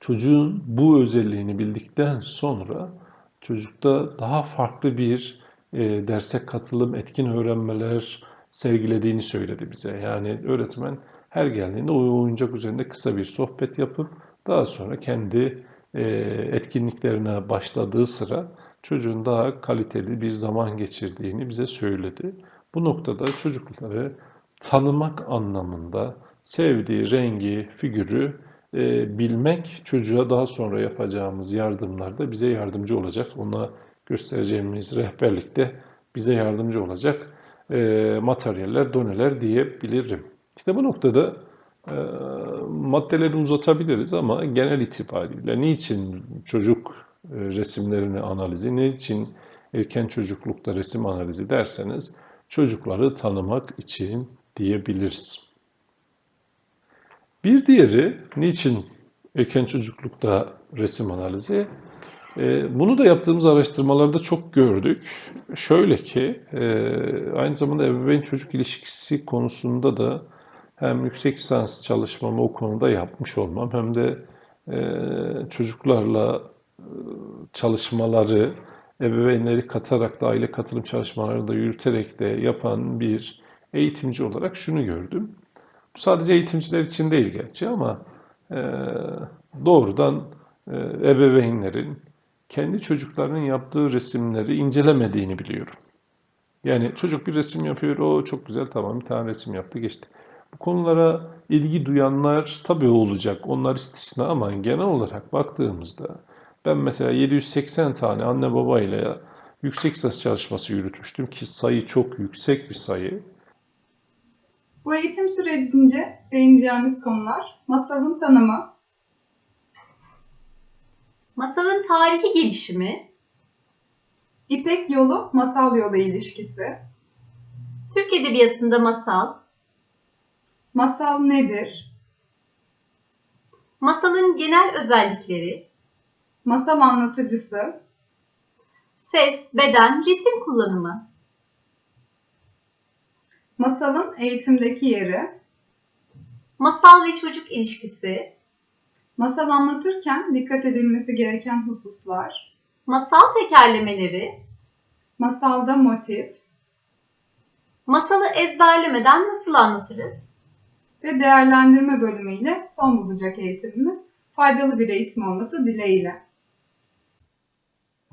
Çocuğun bu özelliğini bildikten sonra çocukta daha farklı bir e, derse katılım, etkin öğrenmeler sergilediğini söyledi bize. Yani öğretmen her geldiğinde o oyuncak üzerinde kısa bir sohbet yapıp daha sonra kendi e, etkinliklerine başladığı sıra çocuğun daha kaliteli bir zaman geçirdiğini bize söyledi. Bu noktada çocukları tanımak anlamında sevdiği rengi, figürü e, bilmek çocuğa daha sonra yapacağımız yardımlarda bize yardımcı olacak. Ona göstereceğimiz rehberlikte bize yardımcı olacak e, materyaller, doneler diyebilirim. İşte bu noktada e, maddeleri uzatabiliriz ama genel itibariyle niçin çocuk resimlerini analizi, niçin erken çocuklukta resim analizi derseniz çocukları tanımak için diyebiliriz. Bir diğeri niçin erken çocuklukta resim analizi? E, Bunu da yaptığımız araştırmalarda çok gördük. Şöyle ki e, aynı zamanda ebeveyn çocuk ilişkisi konusunda da hem yüksek lisans çalışmamı o konuda yapmış olmam hem de e, çocuklarla e, çalışmaları ebeveynleri katarak da aile katılım çalışmaları da yürüterek de yapan bir eğitimci olarak şunu gördüm. Bu sadece eğitimciler için değil gerçi ama e, doğrudan e, ebeveynlerin kendi çocuklarının yaptığı resimleri incelemediğini biliyorum. Yani çocuk bir resim yapıyor, o çok güzel tamam bir tane resim yaptı geçti. Bu konulara ilgi duyanlar tabii olacak, onlar istisna ama genel olarak baktığımızda ben mesela 780 tane anne babayla yüksek lisans çalışması yürütmüştüm ki sayı çok yüksek bir sayı. Bu eğitim sürecince değineceğimiz konular masalın tanımı, Masalın tarihi gelişimi, İpek yolu masal yolu ilişkisi, Türk Edebiyatı'nda masal, masal nedir, masalın genel özellikleri, masal anlatıcısı, ses, beden, resim kullanımı, masalın eğitimdeki yeri, masal ve çocuk ilişkisi, masal anlatırken dikkat edilmesi gereken hususlar, masal tekerlemeleri, masalda motif. Masalı ezberlemeden nasıl anlatırız? ve değerlendirme bölümüyle son bulacak eğitimimiz faydalı bir eğitim olması dileğiyle.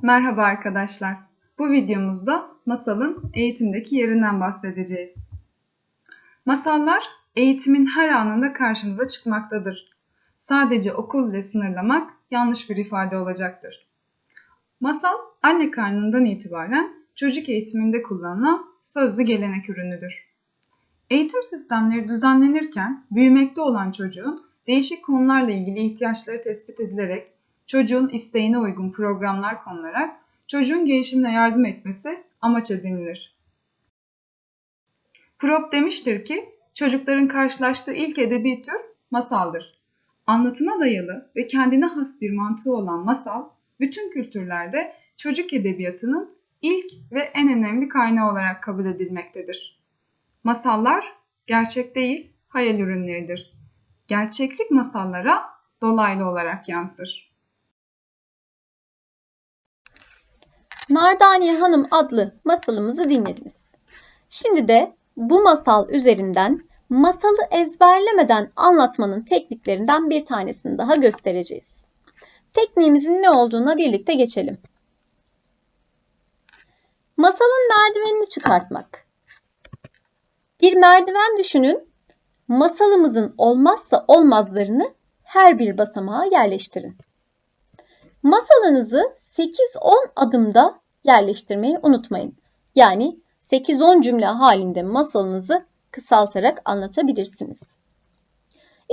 Merhaba arkadaşlar. Bu videomuzda masalın eğitimdeki yerinden bahsedeceğiz. Masallar eğitimin her anında karşımıza çıkmaktadır. Sadece okul ile sınırlamak yanlış bir ifade olacaktır. Masal anne karnından itibaren çocuk eğitiminde kullanılan sözlü gelenek ürünüdür. Eğitim sistemleri düzenlenirken büyümekte olan çocuğun değişik konularla ilgili ihtiyaçları tespit edilerek çocuğun isteğine uygun programlar konularak çocuğun gelişimine yardım etmesi amaç edinilir. Prop demiştir ki çocukların karşılaştığı ilk edebi tür masaldır. Anlatıma dayalı ve kendine has bir mantığı olan masal bütün kültürlerde çocuk edebiyatının ilk ve en önemli kaynağı olarak kabul edilmektedir. Masallar gerçek değil, hayal ürünleridir. Gerçeklik masallara dolaylı olarak yansır. Nardaniye Hanım adlı masalımızı dinlediniz. Şimdi de bu masal üzerinden masalı ezberlemeden anlatmanın tekniklerinden bir tanesini daha göstereceğiz. Tekniğimizin ne olduğuna birlikte geçelim. Masalın merdivenini çıkartmak. Bir merdiven düşünün. Masalımızın olmazsa olmazlarını her bir basamağa yerleştirin. Masalınızı 8-10 adımda yerleştirmeyi unutmayın. Yani 8-10 cümle halinde masalınızı kısaltarak anlatabilirsiniz.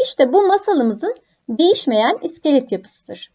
İşte bu masalımızın değişmeyen iskelet yapısıdır.